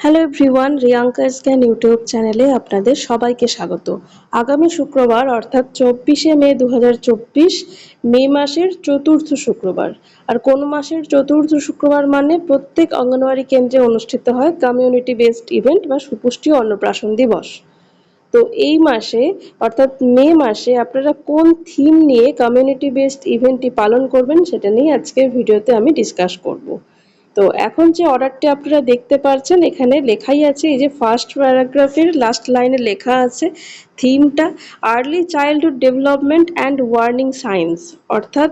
Hello everyone Riyanka scan YouTube চ্যানেলে আপনাদের সবাইকে স্বাগত। আগামী শুক্রবার, অর্থাৎ চব্বিশে মে দু হাজার চব্বিশ, মে মাসের চতুর্থ শুক্রবার। আর কোন মাসের চতুর্থ শুক্রবার মানে প্রত্যেক অঙ্গনওয়াড়ি কেন্দ্রে অনুষ্ঠিত হয় কমিউনিটি বেসড ইভেন্ট বা সুপুষ্টি অন্নপ্রাশন দিবস। তো এই মাসে, অর্থাৎ মে মাসে আপনারা কোন থিম নিয়ে কমিউনিটি বেসড ইভেন্টটি পালন করবেন সেটা নিয়ে আজকের ভিডিওতে আমি ডিসকাস করব। তো এখন যে অর্ডারটি আপনারা দেখতে পাচ্ছেন এখানে লেখাই আছে, এই যে ফার্স্ট প্যারাগ্রাফের লাস্ট লাইনে লেখা আছে, থিমটা early childhood development and warning signs. অর্থাৎ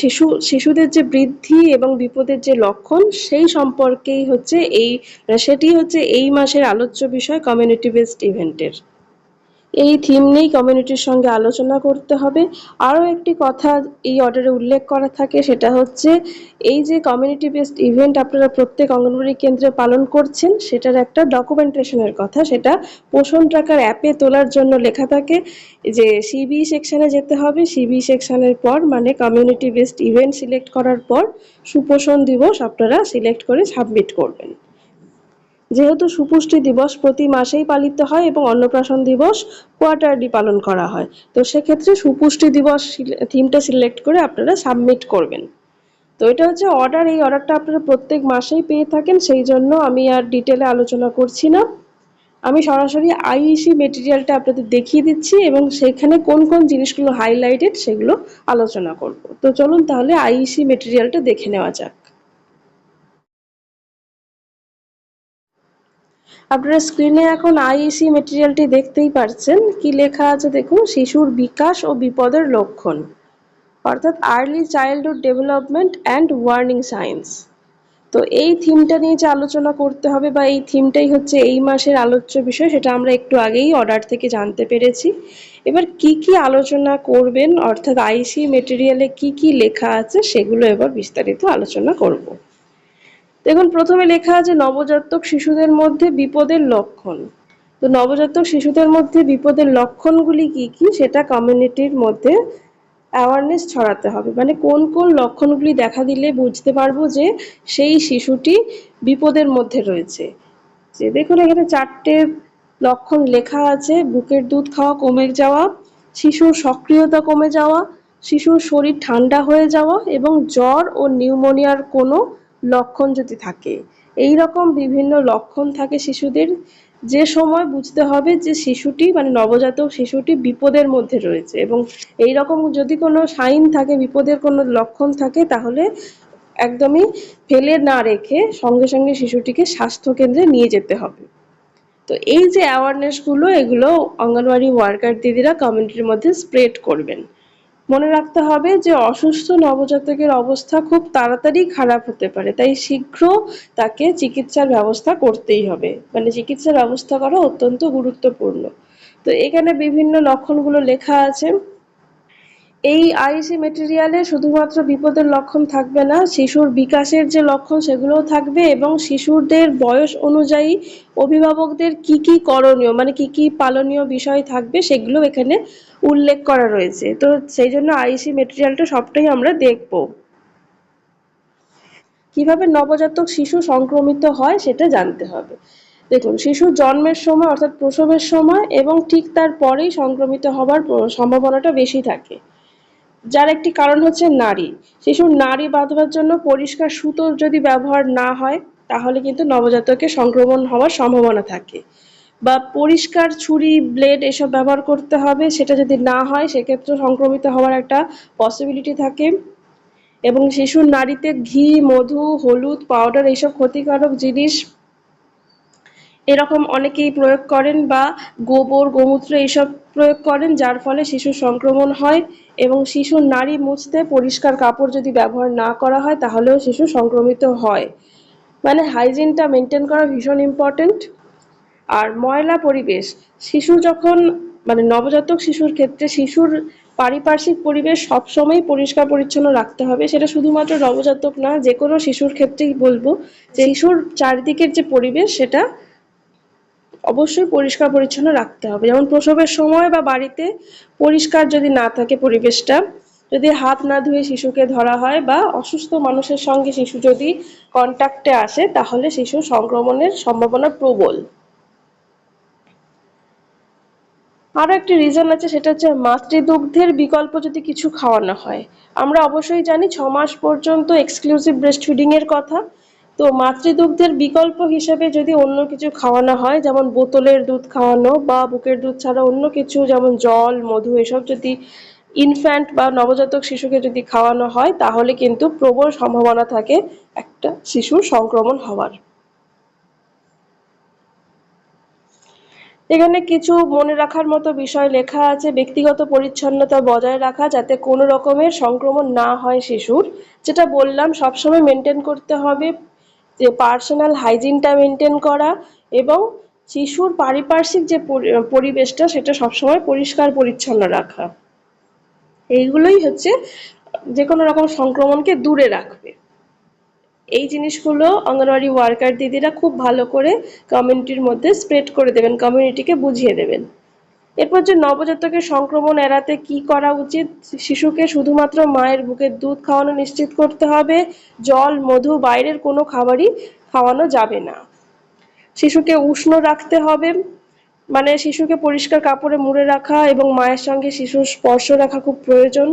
শিশু, শিশুদের যে বৃদ্ধি এবং বিপদের যে লক্ষণ, সেই সম্পর্কেই হচ্ছে এই, সেটি হচ্ছে এই মাসের আলোচ্য বিষয় কমিউনিটি বেসড ইভেন্টের। এই থিম নিয়েই কমিউনিটির সঙ্গে আলোচনা করতে হবে। আরও একটি কথা এই অর্ডারে উল্লেখ করা থাকে, সেটা হচ্ছে এই যে কমিউনিটি বেসড ইভেন্ট আপনারা প্রত্যেক অঙ্গনবাড়ি কেন্দ্রে পালন করছেন, সেটার একটা ডকুমেন্টেশনের কথা। সেটা পোষণ টাকার অ্যাপে তোলার জন্য লেখা থাকে যে সিবি সেকশানে যেতে হবে। সিবি সেকশানের পর মানে কমিউনিটি বেসড ইভেন্ট সিলেক্ট করার পর সুপোষণ দিবস আপনারা সিলেক্ট করে সাবমিট করবেন। যেহেতু সুপুষ্টি দিবস প্রতি মাসেই পালিত হয় এবং অন্নপ্রাশন দিবস কোয়ার্টারলি পালন করা হয়, তো সেক্ষেত্রে সুপুষ্টি দিবস থিমটা সিলেক্ট করে আপনারা সাবমিট করবেন। তো এটা হচ্ছে অর্ডার, এই অর্ডারটা আপনারা প্রত্যেক মাসেই পেয়ে থাকেন, সেই জন্য আমি আর ডিটেলে আলোচনা করছি না। আমি সরাসরি আইইসি মেটেরিয়ালটা আপনাদের দেখিয়ে দিচ্ছি এবং সেখানে কোন কোন জিনিসগুলো হাইলাইটেড সেগুলো আলোচনা করব। তো চলুন তাহলে আইইসি মেটেরিয়ালটা দেখে নেওয়া যাক। আপনারা স্ক্রিনে এখন আইইসি মেটেরিয়ালটি দেখতেই পারছেন। কি লেখা আছে দেখুন? শিশুর বিকাশ ও বিপদের লক্ষণ। অর্থাৎ early childhood development and warning signs তো এই থিমটা নিয়ে যে আলোচনা করতে হবে বা এই থিমটাই হচ্ছে এই মাসের আলোচ্য বিষয়, সেটা আমরা একটু আগেই অর্ডার থেকে জানতে পেরেছি। এবার কি কি আলোচনা করবেন? অর্থাৎ আইসি মেটেরিয়ালে কি কি লেখা আছে, সেগুলো এবার বিস্তারিত আলোচনা করব। দেখুন, প্রথমে লেখা আছে, নবজাতক শিশুদের মধ্যে বিপদের লক্ষণ। তো নবজাতক শিশুদের মধ্যে বিপদের লক্ষণগুলি কি কি? সেটা কমিউনিটির মধ্যে অ্যাওয়ারনেস ছড়াতে হবে। মানে কোন কোন লক্ষণগুলি দেখা দিলে বুঝতে পারব যে সেই শিশুটি বিপদের মধ্যে রয়েছে। যে দেখুন, এখানে চারটে লক্ষণ লেখা আছে। বুকের দুধ খাওয়া কমে যাওয়া, শিশুর সক্রিয়তা কমে যাওয়া, শিশুর শরীর ঠান্ডা হয়ে যাওয়া এবং জ্বর ও নিউমোনিয়ার কোনো লক্ষণ যদি থাকে, এই রকম বিভিন্ন লক্ষণ থাকে শিশুদের, যে সময় বুঝতে হবে যে শিশুটি মানে নবজাতক শিশুটি বিপদের মধ্যে রয়েছে এবং এই রকম যদি কোনো সাইন থাকে, বিপদের কোনো লক্ষণ থাকে, তাহলে একদমই ফেলে না রেখে সঙ্গে সঙ্গে শিশুটিকে স্বাস্থ্য কেন্দ্রে নিয়ে যেতে হবে। তো এই যে অ্যাওয়ারনেসগুলো এগুলো অঙ্গনওয়াড়ি ওয়ার্কার দিদিরা কমিউনিটির মধ্যে স্প্রেড করবেন। মনে রাখতে হবে যে অসুস্থ নবজাতকের অবস্থা খুব তাড়াতাড়ি খারাপ হতে পারে। তাই শীঘ্র তাকে চিকিৎসার ব্যবস্থা করতেই হবে। মানে চিকিৎসার ব্যবস্থা করা অত্যন্ত গুরুত্বপূর্ণ। তো এখানে বিভিন্ন লক্ষণগুলো লেখা আছে। এই আইসি মেটেরিয়ালে শুধুমাত্র বিপদের লক্ষণ থাকবে না, শিশুর বিকাশের যে লক্ষণ সেগুলোও থাকবে এবং শিশুদের বয়স অনুযায়ী অভিভাবকদের কি কি করণীয় মানে কি কি পালনীয় বিষয় থাকবে সেগুলো এখানে উল্লেখ করা রয়েছে। তো সেই জন্য আইসি মেটেরিয়ালটা সবটাই আমরা দেখব। কীভাবে নবজাতক শিশু সংক্রমিত হয় সেটা জানতে হবে। দেখুন, শিশু জন্মের সময় অর্থাৎ প্রসবের সময় এবং ঠিক তার পরেই সংক্রমিত হবার সম্ভাবনাটা বেশি থাকে। যার একটি কারণ হচ্ছে নারী। শিশুর নারী বাঁধবার জন্য পরিষ্কার সুতো যদি ব্যবহার না হয়, তাহলে কিন্তু নবজাতকের সংক্রমণ হওয়ার সম্ভাবনা থাকে। বা পরিষ্কার ছুরি, ব্লেড এসব ব্যবহার করতে হবে, সেটা যদি না হয়, সেক্ষেত্রে সংক্রমিত হওয়ার একটা পসিবিলিটি থাকে। এবং শিশুর নারীতে ঘি, মধু, হলুদ পাউডার এইসব ক্ষতিকারক জিনিস এরকম অনেকেই প্রয়োগ করেন বা গোবর, গোমূত্র এইসব প্রয়োগ করেন, যার ফলে শিশুর সংক্রমণ হয় এবং শিশুর নারী মুছতে পরিষ্কার কাপড় যদি ব্যবহার না করা হয়, তাহলেও শিশু সংক্রমিত হয়। মানে হাইজিনটা মেনটেন করা ভীষণ ইম্পর্টেন্ট। আর ময়লা পরিবেশ, শিশু যখন মানে নবজাতক শিশুর ক্ষেত্রে শিশুর পারিপার্শ্বিক পরিবেশ সবসময় পরিষ্কার পরিচ্ছন্ন রাখতে হবে, সেটা শুধুমাত্র নবজাতক না যে কোনো শিশুর ক্ষেত্রেই বলব যে শিশুর চারিদিকের যে পরিবেশ, সেটা অবশ্যই পরিষ্কার পরিচ্ছন্ন রাখতে হবে। যেমন প্রসবের সময় বা বাড়িতে পরিষ্কার যদি না থাকে পরিবেশটা, যদি হাত না ধুয়ে শিশুকে ধরা হয় বা অসুস্থ মানুষের সঙ্গে শিশু যদি কন্ট্যাক্টে আসে, তাহলে শিশু সংক্রমণের সম্ভাবনা প্রবল। আরও একটি রিজন আছে, সেটা হচ্ছে মাতৃদুগ্ধের বিকল্প যদি কিছু খাওয়ানো হয়। আমরা অবশ্যই জানি ছ মাস পর্যন্ত এক্সক্লুসিভ ব্রেস্ট ফিডিং এর কথা। তো মাতৃদুগ্ধের বিকল্প হিসেবে যদি অন্য কিছু খাওয়ানো হয়, যেমন বোতলের দুধ খাওয়ানো বা বুকের দুধ ছাড়া অন্য কিছু, যেমন জল, মধু, এসব যদি ইনফ্যান্ট বা নবজাতক শিশুকে যদি খাওয়ানো হয়, তাহলে কিন্তু প্রবল সম্ভাবনা থাকে একটা শিশুর সংক্রমণ হওয়ার। এখানে কিছু মনে রাখার মতো বিষয় লেখা আছে, ব্যক্তিগত পরিচ্ছন্নতা বজায় রাখা যাতে কোনো রকমের সংক্রমণ না হয় শিশুর, যেটা বললাম সবসময় মেনটেন করতে হবে। যে পার্সোনাল হাইজিনটা মেনটেন করা এবং শিশুর পারিপার্শ্বিক যে পরিবেশটা সেটা সবসময় পরিষ্কার, পরিচ্ছন্ন রাখা। এইগুলোই হচ্ছে যে কোনো রকম সংক্রমণকে দূরে রাখবে। এই জিনিসগুলো অঙ্গনওয়াড়ি ওয়ার্কার দিদিরা খুব ভালো করে কমিউনিটির মধ্যে স্প্রেড করে দেবেন কমিউনিটিকে বুঝিয়ে দেবেন। এরপর যে নবজাতকের সংক্রমণ এড়াতে কি করা উচিত, শিশুকে শুধুমাত্র মায়ের বুকের দুধ খাওয়ানো নিশ্চিত করতে হবে, জল, মধু, বাইরের কোনো খাবারই খাওয়ানো যাবে না। শিশুকে উষ্ণ রাখতে হবে মানে শিশুকে পরিষ্কার কাপড়ে মুড়ে রাখা এবং মায়ের সঙ্গে শিশুর স্পর্শ রাখা খুব প্রয়োজন।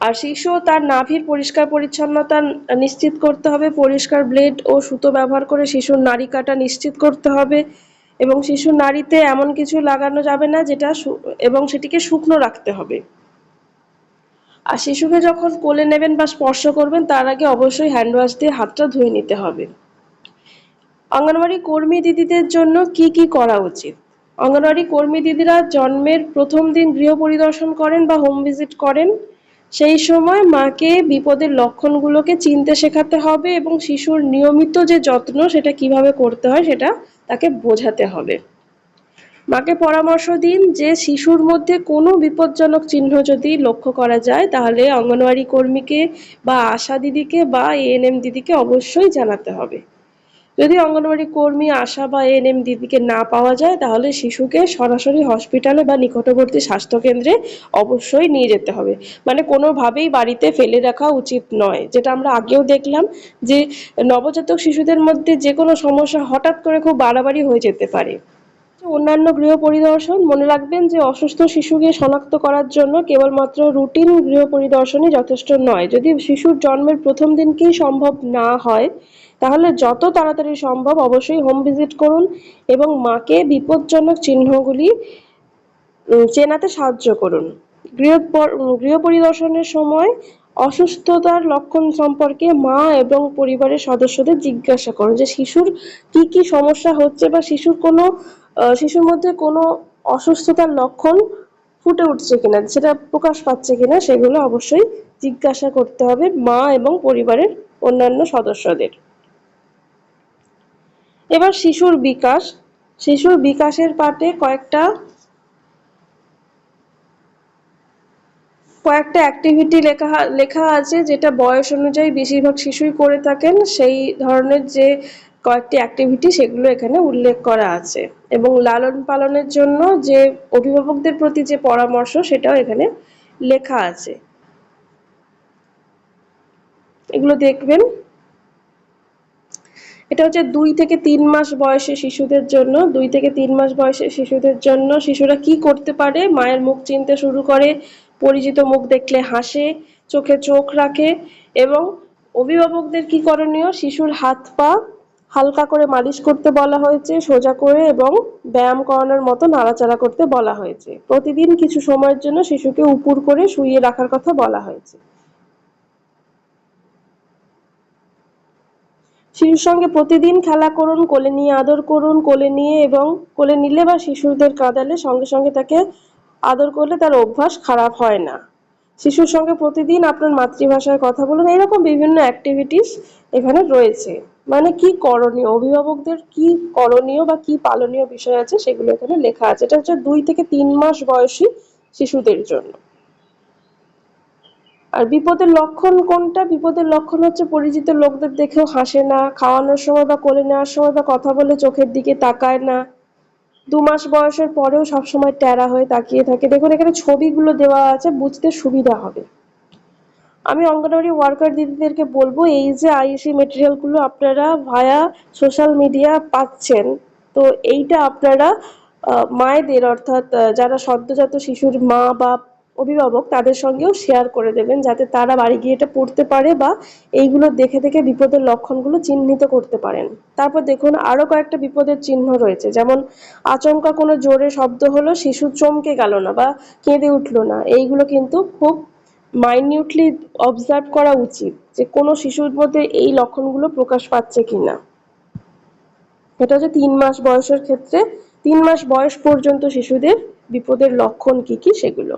আর শিশু তার নাভির পরিষ্কার পরিচ্ছন্নতা নিশ্চিত করতে হবে, পরিষ্কার ব্লেড ও সুতো ব্যবহার করে শিশুর নাড়ি কাটা নিশ্চিত করতে হবে। এবং শিশু নাড়িতে এমন কিছু লাগানো যাবে না যেটা এবং সেটিকে শুকনো রাখতে হবে। আর শিশুকে যখন কোলে নেবেন বা স্পর্শ করবেন, তার আগে অবশ্যই হ্যান্ড ওয়াশ দিয়ে হাতটা ধুয়ে নিতে হবে। অঙ্গনওয়াড়ি কর্মী দিদিদের জন্য কি কি করা উচিত? অঙ্গনওয়াড়ি কর্মী দিদিরা জন্মের প্রথম দিন গৃহ পরিদর্শন করেন বা হোম ভিজিট করেন। সেই সময় মাকে বিপদের লক্ষণগুলোকে চিনতে শেখাতে হবে এবং শিশুর নিয়মিত যে যত্ন সেটা কীভাবে করতে হয় সেটা তাকে বোঝাতে হবে। মাকে পরামর্শ দিন যে শিশুর মধ্যে কোনো বিপজ্জনক চিহ্ন যদি লক্ষ্য করা যায়, তাহলে অঙ্গনওয়াড়ি কর্মীকে বা আশা দিদিকে বা এএনএম দিদিকে অবশ্যই জানাতে হবে। যদি অঙ্গনওয়াড়ি কর্মী, আশা বা এএনএম দিদিকে না পাওয়া যায়, তাহলে শিশুকে সরাসরি হসপিটালে বা নিকটবর্তী স্বাস্থ্যকেন্দ্রে অবশ্যই নিয়ে যেতে হবে। মানে কোনোভাবেই বাড়িতে ফেলে রাখা উচিত নয়। যেটা আমরা আগেও দেখলাম যে নবজাতক শিশুদের মধ্যে যে কোনো সমস্যা হঠাৎ করে খুব বাড়াবাড়ি হয়ে যেতে পারে। অন্যান্য গৃহ পরিদর্শন মনে রাখবেন যে অসুস্থ শিশুকে শনাক্ত করার জন্য কেবলমাত্র রুটিন গৃহ পরিদর্শনই যথেষ্ট নয়। যদি শিশুর জন্মের প্রথম দিনকেই সম্ভব না হয় তাহলে যত তাড়াতাড়ি সম্ভব অবশ্যই হোম ভিজিট করুন এবং মাকে বিপজ্জনক চিহ্নগুলি চেনাতে সাহায্য করুন। গৃহ গৃহ পরিদর্শনের সময় অসুস্থতার লক্ষণ সম্পর্কে মা এবং পরিবারের সদস্যদের জিজ্ঞাসা করুন যে শিশুর কি কি সমস্যা হচ্ছে বা শিশুর কোনো শিশুর মধ্যে কোনো অসুস্থতার লক্ষণ ফুটে উঠছে কিনা, সেটা প্রকাশ পাচ্ছে কিনা সেগুলো অবশ্যই জিজ্ঞাসা করতে হবে মা এবং পরিবারের অন্যান্য সদস্যদের। এবার শিশুর বিকাশ। শিশুর বিকাশের পাটে কয়েকটা কয়েকটা অ্যাক্টিভিটি লেখা লেখা আছে যেটা বয়স অনুযায়ী বেশিরভাগ শিশুই করে থাকেন। সেই ধরনের যে কয়েকটি অ্যাক্টিভিটি সেগুলো এখানে উল্লেখ করা আছে। এবং লালন পালনের জন্য যে অভিভাবকদের প্রতি যে পরামর্শ সেটাও এখানে লেখা আছে। এগুলো দেখবেন। এটা হচ্ছে দুই থেকে তিন মাস বয়সে শিশুদের জন্য, দুই থেকে তিন মাস বয়সে শিশুদের জন্য শিশুরা কি করতে পারে? মায়ের মুখ চিনতে শুরু করে, পরিচিত মুখ দেখলে হাসে, চোখে চোখ রাখে এবং অভিভাবকদের কি করণীয়? শিশুর হাত পা হালকা করে মালিশ করতে বলা হয়েছে, সোজা করে এবং ব্যায়াম করানোর মতো নাড়াচাড়া করতে বলা হয়েছে। প্রতিদিন কিছু সময়ের জন্য শিশুকে উপুর করে শুইয়ে রাখার কথা বলা হয়েছে। শিশুর সঙ্গে প্রতিদিন খেলা করুন, কোলে নিয়ে আদর করুন, কোলে নিয়ে এবং কোলে নিলে বা শিশুদের কাঁদালে সঙ্গে সঙ্গে তাকে আদর করলে তার অভ্যাস খারাপ হয় না। শিশুর সঙ্গে প্রতিদিন আপনার মাতৃভাষায় কথা বলুন, এরকম বিভিন্ন অ্যাক্টিভিটিস এখানে রয়েছে। মানে কি করণীয়? অভিভাবকদের কি করণীয় বা কি পালনীয় বিষয় আছে সেগুলো এখানে লেখা আছে। এটা হচ্ছে দুই থেকে তিন মাস বয়সী শিশুদের জন্য। আর বিপদের লক্ষণ কোনটা? বিপদের লক্ষণ হচ্ছে পরিচিত লোকদের দেখেও হাসে না, খাওয়ানোর সময় বা কোলে নেওয়ার সময় বা কথা বলে চোখের দিকে তাকায় না। দু মাস বয়সের পরেও সবসময় ট্যারা হয়ে তাকিয়ে থাকে। দেখুন, এখানে ছবিগুলো দেওয়া আছে, বুঝতে সুবিধা হবে। আমি অঙ্গনওয়াড়ি ওয়ার্কার দিদিদেরকে বলব, এই যে আইসি মেটেরিয়ালগুলো আপনারা ভায়া সোশ্যাল মিডিয়া পাচ্ছেন, তো এইটা আপনারা মায়েদের অর্থাৎ যারা সদ্যজাত শিশুর মা বা অভিভাবক তাদের সঙ্গেও শেয়ার করে দেবেন যাতে তারা বাড়ি গিয়ে এটা পড়তে পারে বা এইগুলো দেখে দেখে বিপদের লক্ষণগুলো চিহ্নিত করতে পারেন। তারপর দেখুন, আরও কয়েকটা বিপদের চিহ্ন রয়েছে। যেমন, আচমকা কোনো জোরে শব্দ হলো, শিশু চমকে গেল না বা কেঁদে উঠল না। এইগুলো কিন্তু খুব মাইনিউটলি অবজার্ভ করা উচিত যে কোনো শিশুর মধ্যে এই লক্ষণগুলো প্রকাশ পাচ্ছে কিনা। এটা হচ্ছে তিন মাস বয়সের ক্ষেত্রে, তিন মাস বয়স পর্যন্ত শিশুদের বিপদের লক্ষণ কি কি সেগুলো।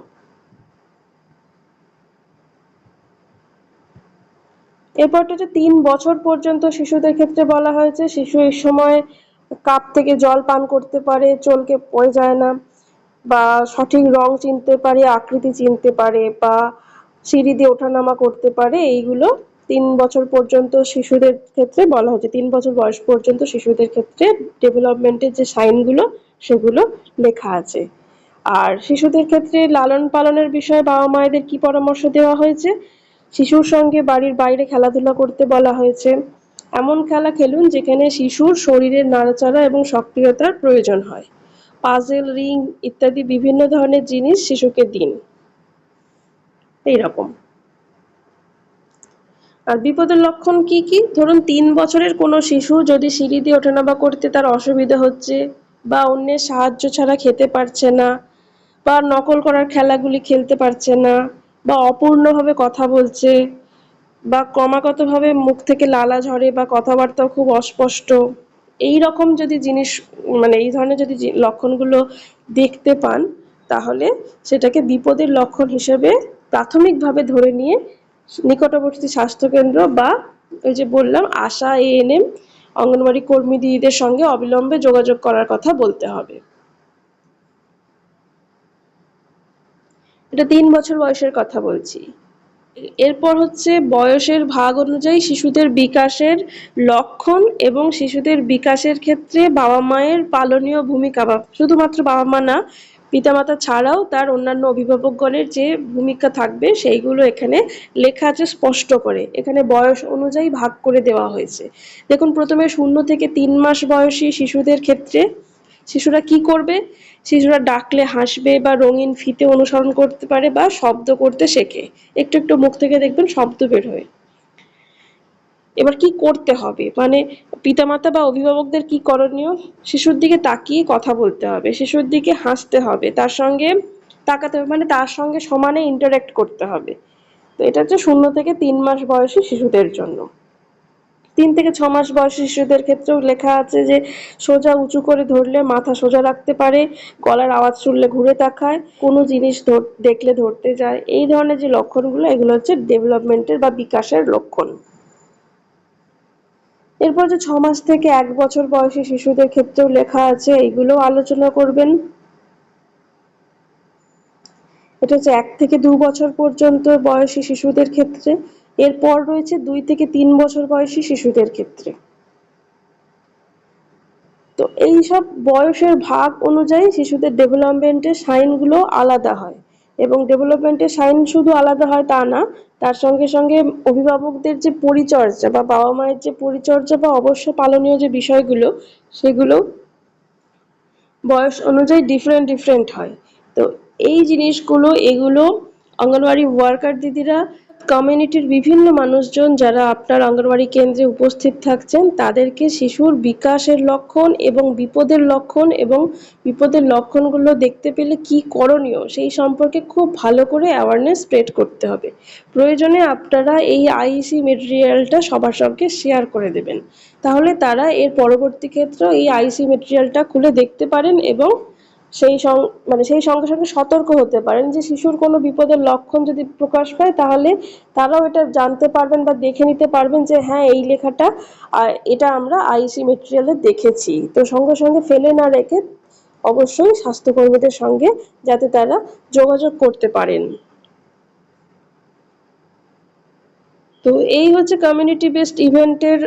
এরপরটা হচ্ছে তিন বছর পর্যন্ত শিশুদের ক্ষেত্রে বলা হয়েছে, শিশু এই সময় কাপ থেকে জল পান করতে পারে, চলকে পড়ে যায় না, বা সঠিক রং চিনতে পারে, আকৃতি চিনতে পারে, বা সিঁড়ি দিয়ে ওঠানামা করতে পারে, এইগুলো তিন বছর পর্যন্ত শিশুদের ক্ষেত্রে বলা হয়েছে। তিন বছর বয়স পর্যন্ত শিশুদের ক্ষেত্রে ডেভেলপমেন্টের যে সাইনগুলো, সেগুলো লেখা আছে। আর শিশুদের ক্ষেত্রে লালন পালনের বিষয়ে বাবা মায়েদের কি পরামর্শ দেওয়া হয়েছে? শিশুর সঙ্গে বাড়ির বাইরে খেলাধুলা করতে বলা হয়েছে। এমন খেলা খেলুন যেখানে শিশুর শরীরের নাড়াচাড়া এবং সক্রিয়তার প্রয়োজন হয়। পাজেল, রিং ইত্যাদি বিভিন্ন ধরনের জিনিস শিশুকে দিন। এইরকম। আর বিপদের লক্ষণ কি কি? ধরুন, তিন বছরের কোনো শিশু যদি সিঁড়ি দিয়ে ওঠানামা করতে তার অসুবিধা হচ্ছে বা অন্যের সাহায্য ছাড়া খেতে পারছে না বা নকল করার খেলাগুলি খেলতে পারছে না বা অপূর্ণভাবে কথা বলছে বা ক্রমাগতভাবে মুখ থেকে লালা ঝরে বা কথাবার্তা খুব অস্পষ্ট। এই রকম যদি জিনিস মানে এই ধরনের যদি লক্ষণগুলো দেখতে পান, তাহলে সেটাকে বিপদের লক্ষণ হিসেবে প্রাথমিকভাবে ধরে নিয়ে নিকটবর্তী স্বাস্থ্যকেন্দ্র বা ওই যে বললাম, আশা এএনএম অঙ্গনওয়াড়ি কর্মী দিদিদের সঙ্গে অবিলম্বে যোগাযোগ করার কথা বলতে হবে। এটা তিন বছর বয়সের কথা বলছি। এরপর হচ্ছে বয়সের ভাগ অনুযায়ী শিশুদের বিকাশের লক্ষণ এবং শিশুদের বিকাশের ক্ষেত্রে বাবা মায়ের পালনীয় ভূমিকা বা শুধুমাত্র বাবা মা না, পিতামাতা ছাড়াও তার অন্যান্য অভিভাবকগণের যে ভূমিকা থাকবে সেইগুলো এখানে লেখা আছে স্পষ্ট করে। এখানে বয়স অনুযায়ী ভাগ করে দেওয়া হয়েছে। দেখুন, প্রথমে শূন্য থেকে তিন মাস বয়সী শিশুদের ক্ষেত্রে শিশুরা কি করবে? শিশুরা ডাকলে হাসবে বা রঙিন ফিতে অনুসরণ করতে পারে বা শব্দ করতে শেখে। একটু একটু মুখ থেকে দেখবেন শব্দ বের হয়। এবার কি করতে হবে? মানে পিতামাতা বা অভিভাবকদের কি করণীয়? শিশুর দিকে তাকিয়ে কথা বলতে হবে, শিশুর দিকে হাসতে হবে, তার সঙ্গে তাকাতে হবে মানে তার সঙ্গে সমানে ইন্টারেক্ট করতে হবে। তো এটা হচ্ছে শূন্য থেকে তিন মাস বয়সী শিশুদের জন্য। তিন থেকে ছ মাস বয়সী শিশুদের ক্ষেত্রেও লেখা আছে যে, সোজা উঁচু করে ধরলে মাথা সোজা রাখতে পারে, গলার আওয়াজ শুনলে ঘুরে তাকায়, কোনো জিনিস দেখলে ধরতে যায়। এই ধরনের যে লক্ষণগুলো, এগুলো হচ্ছে ডেভেলপমেন্টের বা বিকাশের লক্ষণ। এরপর যে ছ মাস থেকে এক বছর বয়সী শিশুদের ক্ষেত্রেও লেখা আছে, এইগুলো আলোচনা করবেন। এটা হচ্ছে এক থেকে দু বছর পর্যন্ত বয়সী শিশুদের ক্ষেত্রে এরপর রয়েছে দুই থেকে তিন বছর বয়সী শিশুদের ক্ষেত্রে। তো এই সব বয়সের ভাগ অনুযায়ী শিশুদের ডেভেলপমেন্টের সাইনগুলো আলাদা হয় এবং ডেভেলপমেন্টের সাইন শুধু আলাদা হয় তা না, তার সঙ্গে সঙ্গে অভিভাবকদের যে পরিচর্যা বা বাবা মায়ের যে পরিচর্যা বা অবশ্য পালনীয় যে বিষয়গুলো, সেগুলো বয়স অনুযায়ী ডিফারেন্ট ডিফারেন্ট হয়। তো এই জিনিসগুলো, এগুলো অঙ্গনওয়াড়ি ওয়ার্কার দিদিরা কমিউনিটির বিভিন্ন মানুষজন যারা আপনার অঙ্গনওয়াড়ি কেন্দ্রে উপস্থিত থাকছেন, তাদেরকে শিশুর বিকাশের লক্ষণ এবং বিপদের লক্ষণ এবং বিপদের লক্ষণগুলো দেখতে পেলে কি করণীয় সেই সম্পর্কে খুব ভালো করে অ্যাওয়ারনেস স্প্রেড করতে হবে। প্রয়োজনে আপনারা এই আইসি মেটেরিয়ালটা সবার সঙ্গে শেয়ার করে দেবেন। তাহলে তারা এর পরবর্তী ক্ষেত্রেও এই আইসি মেটেরিয়ালটা খুলে দেখতে পারেন এবং সেই সং মানে সেই সঙ্গে সঙ্গে সতর্ক হতে পারেন যে শিশুর কোনো বিপদের লক্ষণ যদি প্রকাশ পায় তাহলে তারাও এটা জানতে পারবেন বা দেখে নিতে পারবেন যে হ্যাঁ এই লেখাটা এটা আমরা আইসি মেটেরিয়ালে দেখেছি। তো সঙ্গে সঙ্গে ফেলে না রেখে অবশ্যই স্বাস্থ্যকর্মীদের সঙ্গে যাতে তারা যোগাযোগ করতে পারেন। তো এই হচ্ছে কমিউনিটি বেসড ইভেন্টের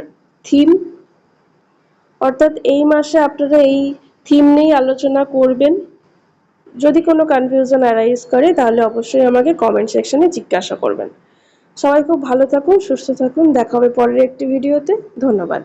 থিম অর্থাৎ এই মাসে আপনারা এই থিম নিয়েই আলোচনা করবেন। যদি কোনো কনফিউশন অ্যারাইজ করে, তাহলে অবশ্যই আমাকে কমেন্ট সেকশনে জিজ্ঞাসা করবেন। সবাই খুব ভালো থাকুন, সুস্থ থাকুন। দেখা হবে পরের একটি ভিডিওতে ধন্যবাদ।